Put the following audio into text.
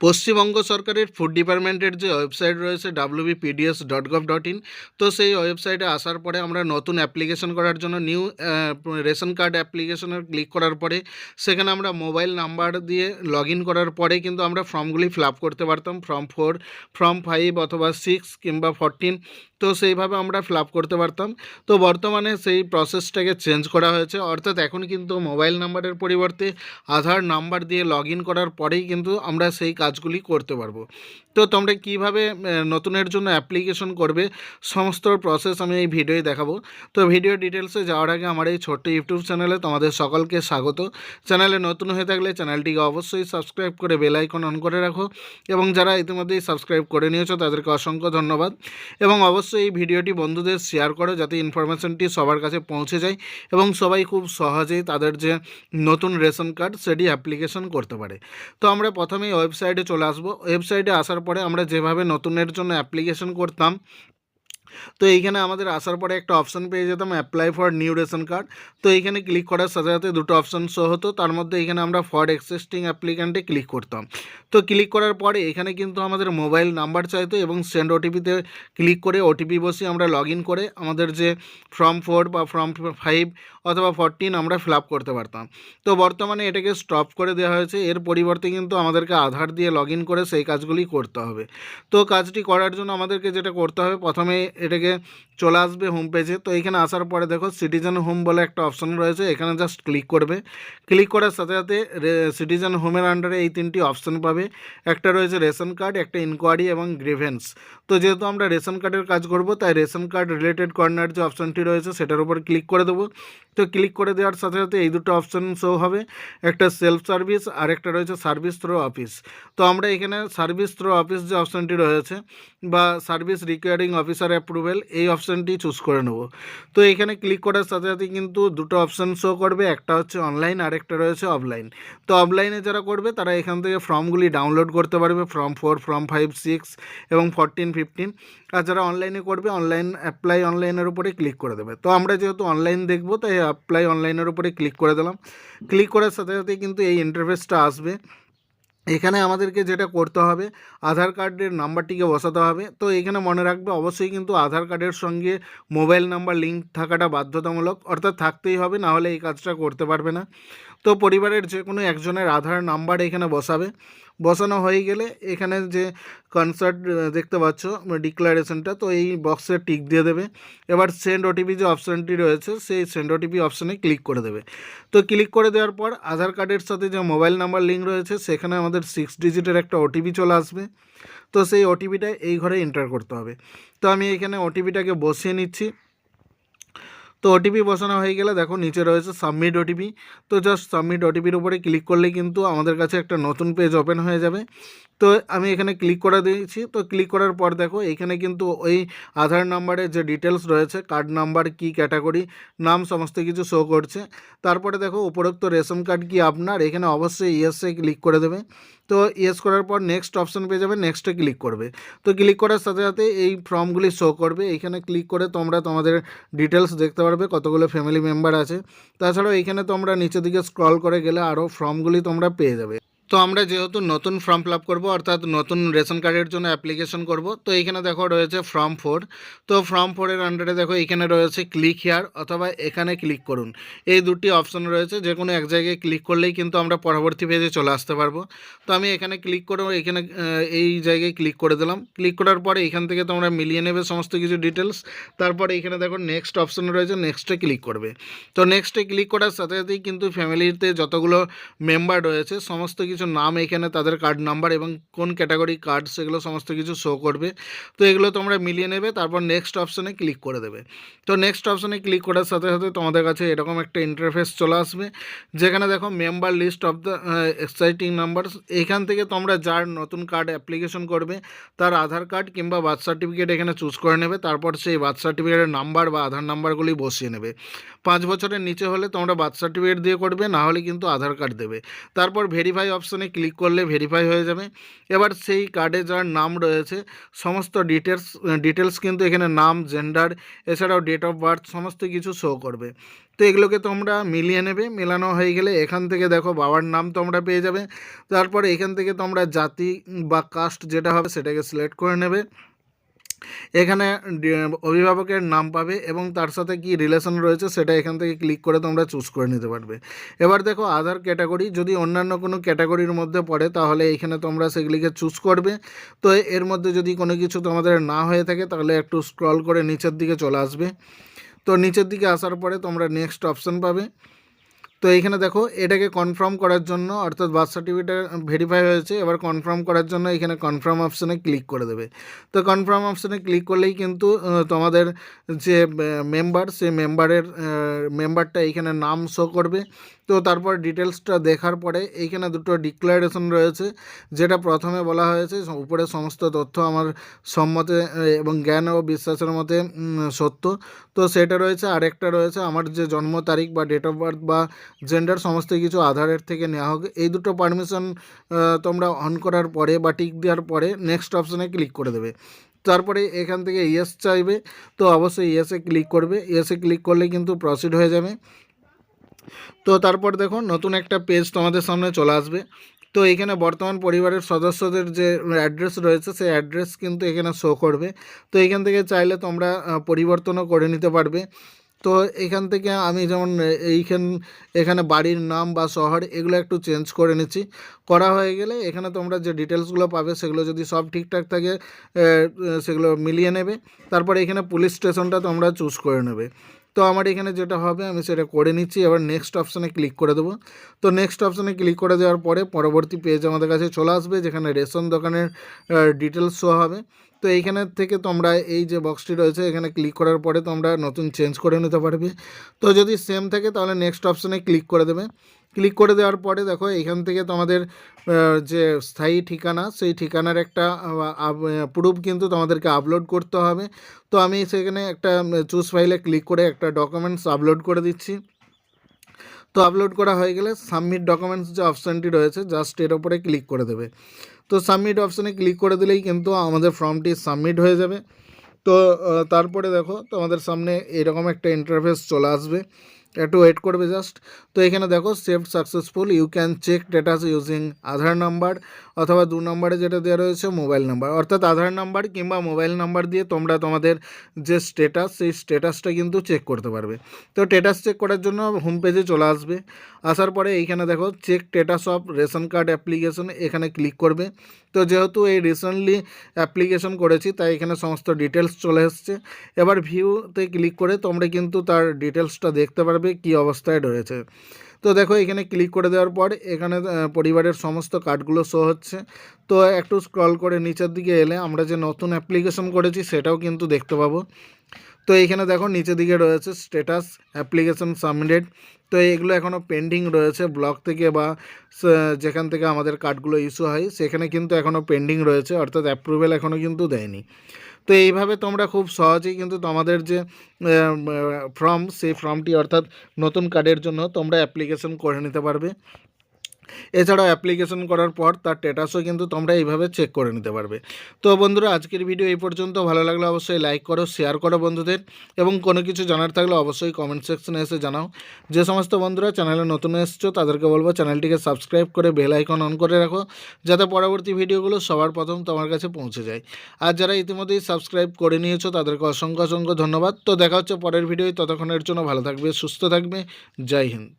পশ্চিমবঙ্গ সরকারের ফুড ডিপার্টমেন্টের যে ওয়েবসাইট রয়েছে WBPDS dot gov dot in তো সেই ওয়েবসাইটে আসার পরে আমরা নতুন অ্যাপ্লিকেশন করার জন্য নিউ রেশন কার্ড অ্যাপ্লিকেশনের ক্লিক করার পরে সেখানে আমরা মোবাইল নাম্বার দিয়ে লগ করার পরে কিন্তু আমরা ফর্মগুলি ফিল করতে পারতাম। ফর্ম ফোর ফর্ম ফাইভ অথবা সিক্স কিংবা ফরটিন তো সেইভাবে আমরা ফিল করতে পারতাম। তো বর্তমানে সেই প্রসেসটাকে চেঞ্জ করা হয়েছে। অর্থাৎ এখন কিন্তু মোবাইল নাম্বারের পরিবর্তে আধার নাম্বার দিয়ে লগ করার পরেই কিন্তু আমরা সেই কাজগুলি করতে পারব। তো তোমরা কীভাবে নতুনের জন্য অ্যাপ্লিকেশন করবে, সমস্ত প্রসেস আমি এই ভিডিওয় দেখাবো। তো ভিডিও ডিটেলসে যাওয়ার আগে আমার এই ছোট্ট ইউটিউব চ্যানেলে তোমাদের সকলকে স্বাগত। চ্যানেলে নতুন হয়ে থাকলে চ্যানেলটিকে অবশ্যই সাবস্ক্রাইব করে বেল আইকন অন করে রাখো। এবং যারা ইতিমধ্যেই সাবস্ক্রাইব করে নিয়েছো, তাদেরকে অসংখ্য ধন্যবাদ। এবং অবশ্যই এই ভিডিওটি বন্ধুদের শেয়ার করো যাতে ইনফরমেশনটি সবার কাছে পৌঁছে যায় এবং সবাই খুব সহজেই তাদের যে নতুন রেশন কার্ড সেটি অ্যাপ্লিকেশন করতে পারে। তো আমরা প্রথমেই ওয়েবসাইটে চলে আসব। ওয়েবসাইটে আসার পরে আমরা যেভাবে নতুনের জন্য অ্যাপ্লিকেশন করতাম তো এইখানে আমাদের আসার পরে একটা অপশান পেয়ে যেতাম apply for new ration card তো এইখানে ক্লিক করার সাথে সাথে দুটো অপশান শো হতো। তার মধ্যে এখানে আমরা ফর এক্সিস্টিং অ্যাপ্লিক্যান্টে ক্লিক করতাম। তো ক্লিক করার পরে এখানে কিন্তু আমাদের মোবাইল নাম্বার চাইতো এবং সেন্ড ওটিপিতে ক্লিক করে ওটিপি বসিয়ে আমরা লগ করে আমাদের যে ফর্ম ফোর বা ফর্ম ফাইভ অথবা ফরটিন আমরা ফিল করতে পারতাম। তো বর্তমানে এটাকে স্টপ করে দেওয়া হয়েছে। এর পরিবর্তে কিন্তু আমাদেরকে আধার দিয়ে লগ করে সেই কাজগুলি করতে হবে। তো কাজটি করার জন্য আমাদেরকে যেটা করতে হবে, প্রথমে এটাকে চলে আসবে হোম পেজে তো এখানে আসার পরে দেখো সিটিজেন হোম বলে একটা অপশন রয়েছে, এখানে জাস্ট ক্লিক করবে। ক্লিক করার সাথে সাথে সিটিজেন হোমের আন্ডারে এই তিনটি অপশন পাবে। একটা রয়েছে রেশন কার্ড একটা ইনকোয়ারি এবং গ্রিভেন্স তো যেহেতু আমরা রেশন কার্ডের কাজ করব, তাই রেশন কার্ড রিলেটেড কর্নার যে অপশনটি রয়েছে, সেটার উপর ক্লিক করে দেবো। তো ক্লিক করে দেওয়ার সাথে সাথে এই দুটো অপশন শো হবে। একটা সেলফ সার্ভিস আর একটা রয়েছে সার্ভিস থ্রো অফিস তো আমরা এখানে সার্ভিস থ্রো অফিস যে অপশনটি রয়েছে, বা সার্ভিস রিকোয়ারিং অফিসার অ্যাপ্রুভেল এই অপশানটি চুজ করে নেব। তো এখানে ক্লিক করার সাথে সাথে কিন্তু দুটো অপশান শো করবে, একটা হচ্ছে অনলাইন আর একটা রয়েছে অফলাইন তো অফলাইনে যারা করবে, তারা এখান থেকে ফর্মগুলি ডাউনলোড করতে পারবে form four form five six এবং ফোরটিন ফিফটিন আর যারা অনলাইনে করবে অনলাইন অ্যাপ্লাই অনলাইনের উপরে ক্লিক করে দেবে। তো আমরা যেহেতু অনলাইন দেখব, তাই অ্যাপ্লাই অনলাইনের উপরে ক্লিক করে দিলাম। ক্লিক করার সাথে সাথে কিন্তু এই ইন্টারফেসটা আসবে। এখানে আমাদেরকে যেটা করতে হবে, আধার কার্ডের নাম্বারটিকে বসাতে হবে। তো এখানে মনে রাখবে, অবশ্যই কিন্তু আধার কার্ডের সঙ্গে মোবাইল নাম্বার লিঙ্ক থাকাটা বাধ্যতামূলক, অর্থাৎ থাকতেই হবে, না হলে এই কাজটা করতে পারবে না। তো পরিবারের যে কোনো একজনের আধার নাম্বার এখানে বসাবে। বসানো হয়ে গেলে এখানে যে কনসার্ট দেখতে পাচ্ছ ডিক্লারেশনটা তো এই বক্সে টিক দিয়ে দেবে। এবার সেন্ড ওটিপি যে অপশানটি রয়েছে, সেই সেন্ড ওটিপি অপশানে ক্লিক করে দেবে। তো ক্লিক করে দেওয়ার পর আধার কার্ডের সাথে যে মোবাইল নাম্বার লিঙ্ক রয়েছে, সেখানে আমাদের সিক্স ডিজিটের একটা ওটিপি চলে আসবে। তো সেই ওটিপিটা এই ঘরে এন্টার করতে হবে। তো আমি এখানে ওটিপিটাকে বসিয়ে নিচ্ছি। তো ওটিপি বসানো হয়ে গেলে দেখো নিচে রয়েছে সাবমিট ওটিপি তো জাস্ট সাবমিট ওটিপির উপরে ক্লিক করলে কিন্তু আমাদের কাছে একটা নতুন পেজ ওপেন হয়ে যাবে। তো আমি এখানে ক্লিক করে দিয়েছি। তো ক্লিক করার পর দেখো এখানে কিন্তু ওই আধার নাম্বারের যে ডিটেলস রয়েছে কার্ড নাম্বার কি ক্যাটাগরি নাম সমস্ত কিছু শো করছে। তারপরে দেখো উপরোক্ত রেশন কার্ড কি আপনার? এখানে অবশ্যই ইয়েসে ক্লিক করে দেবে। তো ইয়েস করার পর নেক্সট অপশন পেয়ে যাবে নেক্সটে ক্লিক করবে। তো ক্লিক করার সাথে সাথে এই ফর্মগুলি শো করবে। এইখানে ক্লিক করে তোমরা তোমাদের ডিটেলস দেখতে পারবে, কতগুলো ফ্যামিলি মেম্বার আছে। তাছাড়াও এইখানে তোমরা নিচের দিকে স্ক্রল করে গেলে আরও ফর্মগুলি তোমরা পেয়ে যাবে। তো আমরা যেহেতু নতুন ফর্ম ফিল আপ করব, অর্থাৎ নতুন রেশন কার্ডের জন্য অ্যাপ্লিকেশন করব, তো এখানে দেখো রয়েছে ফর্ম ফোর তো ফর্ম ফোরের আন্ডারে দেখো এখানে রয়েছে ক্লিক হেয়ার অথবা এখানে ক্লিক করুন। এই দুটি অপশন রয়েছে, যে কোনো এক জায়গায় ক্লিক করলেই কিন্তু আমরা পরবর্তী পেজে চলে আসতে পারব। তো আমি এখানে ক্লিক করে, এখানে এই জায়গায় ক্লিক করে দিলাম। ক্লিক করার পরে এখান থেকে তোমরা মিলিয়ে নেবে সমস্ত কিছু ডিটেলস তারপরে এখানে দেখো নেক্সট অপশন রয়েছে নেক্সটে ক্লিক করবে। তো নেক্সটে ক্লিক করার সাথে সাথেই কিন্তু ফ্যামিলিতে যতগুলো মেম্বার রয়েছে, সমস্ত কিছু নাম এখানে তাদের কার্ড নাম্বার এবং কোন ক্যাটাগরি কার্ড সেগুলো সমস্ত কিছু শো করবে। তো এগুলো তোমরা মিলিয়ে নেবে, তারপর নেক্সট অপশনে ক্লিক করে দেবে। তো নেক্সট অপশনে ক্লিক করার সাথে সাথে তোমাদের কাছে এরকম একটা ইন্টারফেস চলে আসবে, যেখানে দেখো member list of the existing number এখান থেকে তোমরা যার নতুন কার্ড অ্যাপ্লিকেশন করবে, তার আধার কার্ড কিংবা বার্থ সার্টিফিকেট এখানে চুজ করে নেবে, তারপর সেই বার্থ সার্টিফিকেটের নাম্বার বা আধার নাম্বারগুলি বসিয়ে নেবে। পাঁচ বছরের নিচে হলে তোমরা বার্থ সার্টিফিকেট দিয়ে করবে, না হলে কিন্তু আধার কার্ড দেবে। তারপর ভেরিফাই অপশন অপশানে ক্লিক করলে ভেরিফাই হয়ে যাবে। এবার সেই কার্ডে যার নাম রয়েছে, সমস্ত ডিটেলস ডিটেলস কিন্তু এখানে নাম জেন্ডার এছাড়াও ডেট অফ বার্থ সমস্ত কিছু শো করবে। তো এগুলোকে তোমরা মিলিয়ে নেবে। মেলানো হয়ে গেলে এখান থেকে দেখো বাবার নাম তোমরা পেয়ে যাবে। তারপর এখান থেকে তোমরা জাতি বা কাস্ট যেটা হবে সেটাকে সিলেক্ট করে নেবে। এখানে অভিভাবকের নাম পাবে এবং তার সাথে কি রিলেশন রয়েছে সেটা এখান থেকে ক্লিক করে তোমরা চুজ করে নিতে পারবে। এবার দেখো আধার ক্যাটাগরি যদি অন্যান্য কোনো ক্যাটাগরির মধ্যে পড়ে তাহলে এখানে তোমরা সেগুলিকে চুজ করবে। তো এর মধ্যে যদি কোনো কিছু তোমাদের না হয়ে থাকে তাহলে একটু স্ক্রল করে নিচের দিকে চলে আসবে। তো নিচের দিকে আসার পরে তোমরা নেক্সট অপশান পাবে। তো এইখানে দেখো, এটাকে কনফার্ম করার জন্য, অর্থাৎ বার্থ সার্টিফিকেট ভেরিফাই হয়েছে, এবার কনফার্ম করার জন্য এখানে কনফার্ম অপশানে ক্লিক করে দেবে। তো কনফার্ম অপশানে ক্লিক করলেই কিন্তু তোমাদের যে মেম্বার সেই মেম্বারের মেম্বারটা এইখানে নাম শো করবে। তো তারপর ডিটেলসটা দেখার পরে এইখানে দুটো ডিক্লারেশন রয়েছে, যেটা প্রথমে বলা হয়েছে উপরে সমস্ত তথ্য আমার সম্মতে এবং জ্ঞান ও বিশ্বাসের মতে সত্য। তো সেটা রয়েছে, আরেকটা রয়েছে, আমার যে জন্ম তারিখ বা ডেট অফ বার্থ বা জেন্ডার সমস্ত কিছু আধারের থেকে নেওয়া হোক, এই দুটো পারমিশন তোমরা অন করার পরে বা টিক দেওয়ার পরে নেক্সট অপশানে ক্লিক করে দেবে। তারপরে এখান থেকে ইয়েস চাইবে, তো অবশ্যই ইয়েসে ক্লিক করবে। ইয়েসে ক্লিক করলে কিন্তু প্রসিড হয়ে যাবে। তো তারপর দেখো, নতুন একটা পেজ তোমাদের সামনে চলে আসবে। তো এখানে বর্তমান পরিবারের সদস্যদের যে অ্যাড্রেস রয়েছে, সেই অ্যাড্রেস কিন্তু এখানে শো করবে। তো এখান থেকে চাইলে তোমরা পরিবর্তনও করে নিতে পারবে। তো এখান থেকে আমি যেমন এইখান, এখানে বাড়ির নাম বা শহর এগুলো একটু চেঞ্জ করে নিচ্ছি। করা হয়ে গেলে এখানে তোমরা যে ডিটেলসগুলো পাবে সেগুলো যদি সব ঠিকঠাক থাকে সেগুলো মিলিয়ে নেবে। তারপর এখানে পুলিশ স্টেশনটা তোমরা চুজ করে নেবে। তো আমার এখানে যেটা হবে, আমি সেটা করে নিচ্ছি। এবার নেক্সট অপশানে ক্লিক করে দেবো। তো নেক্সট অপশানে ক্লিক করে দেওয়ার পরে পরবর্তী পেজ আমাদের কাছে চলে আসবে, যেখানে রেশন দোকানের ডিটেলস শো হবে। তো এইখানে থেকে তোমরা এই যে বক্সটি রয়েছে, এখানে ক্লিক করার পরে তোমরা নতুন চেঞ্জ করে নিতে পারবে। তো যদি সেম থাকে, তাহলে নেক্সট অপশানে ক্লিক করে দেবে। ক্লিক করে দেওয়ার পরে দেখো এখান থেকে তোমাদের যে স্থায়ী ঠিকানা, সেই ঠিকানার একটা প্রুফ কিন্তু তোমাদেরকে আপলোড করতে হবে। তো আমি সেখানে একটা চুজ ফাইলে ক্লিক করে একটা ডকুমেন্টস আপলোড করে দিচ্ছি। তো আপলোড করা হয়ে গেলে সাবমিট ডকুমেন্টস যে অপশানটি রয়েছে জাস্ট এর ওপরে ক্লিক করে দেবে। তো সাবমিট অপশানে ক্লিক করে দিলেই কিন্তু আমাদের ফর্মটি সাবমিট হয়ে যাবে। তো তারপরে দেখো তোমাদের সামনে এরকম একটা ইন্টারফেস চলে আসবে। একটু ওয়েট করবে জাস্ট তো এখানে দেখো save successful you can check datas using Aadhaar number অথবা দু নম্বরে যেটা দেওয়া রয়েছে মোবাইল নাম্বার অর্থাৎ আধার নাম্বার কিংবা মোবাইল নাম্বার দিয়ে তোমরা তোমাদের যে স্টেটাস সেই স্টেটাসটা কিন্তু চেক করতে পারবে। তো স্টেটাস চেক করার জন্য হোম পেজে চলে আসবে। আসার পরে এইখানে দেখো check status of ration card application এখানে ক্লিক করবে। তো যেহেতু এই রিসেন্টলি অ্যাপ্লিকেশন করেছি, তাই এখানে সমস্ত ডিটেলস চলে এসছে। এবার ভিউতে ক্লিক করে তোমরা কিন্তু তার ডিটেলসটা দেখতে পারবে। কি অবস্থায় রয়েছে। তো দেখো, এখানে ক্লিক করে দেওয়ার পর এখানে পরিবারের সমস্ত কার্ডগুলো শো হচ্ছে। তো একটু স্ক্রল করে নিচের দিকে এলে আমরা যে নতুন অ্যাপ্লিকেশন করেছি, সেটাও কিন্তু দেখতে পাবো। তো এইখানে দেখো, নিচের দিকে রয়েছে স্ট্যাটাস অ্যাপ্লিকেশন সাবমিটেড তো এগুলো এখনও পেন্ডিং রয়েছে ব্লক থেকে বা যেখান থেকে আমাদের কার্ডগুলো ইস্যু হয়, সেখানে কিন্তু এখনও পেন্ডিং রয়েছে, অর্থাৎ অ্যাপ্রুভেল এখনও কিন্তু দেয়নি। তো এইভাবে তোমরা খুব সহজেই কিন্তু তোমাদের যে ফর্ম সেই ফর্মটি অর্থাৎ নতুন কার্ডের জন্য তোমরা অ্যাপ্লিকেশন করে নিতে পারবে। এছাড়াও অ্যাপ্লিকেশন করার পর তার স্ট্যাটাসও কিন্তু তোমরা এইভাবে চেক করে নিতে পারবে। তো বন্ধুরা, আজকের ভিডিও এই পর্যন্ত। ভালো লাগলে অবশ্যই লাইক করো শেয়ার করো বন্ধুদের। এবং কোনো কিছু জানার থাকলে অবশ্যই কমেন্ট সেকশনে এসে জানাও। যে সমস্ত বন্ধুরা চ্যানেলে নতুন এসছো, তাদেরকে বলব চ্যানেলটিকে সাবস্ক্রাইব করে বেল আইকন অন করে রাখো, যাতে পরবর্তী ভিডিওগুলো সবার প্রথম তোমার কাছে পৌঁছে যায়। আর যারা ইতিমধ্যেই সাবস্ক্রাইব করে নিয়েছো, তাদেরকে অসংখ্য অসংখ্য ধন্যবাদ। তো দেখা হচ্ছে পরের ভিডিও ততক্ষণের জন্য ভালো থাকবে, সুস্থ থাকবে। জয় হিন্দ।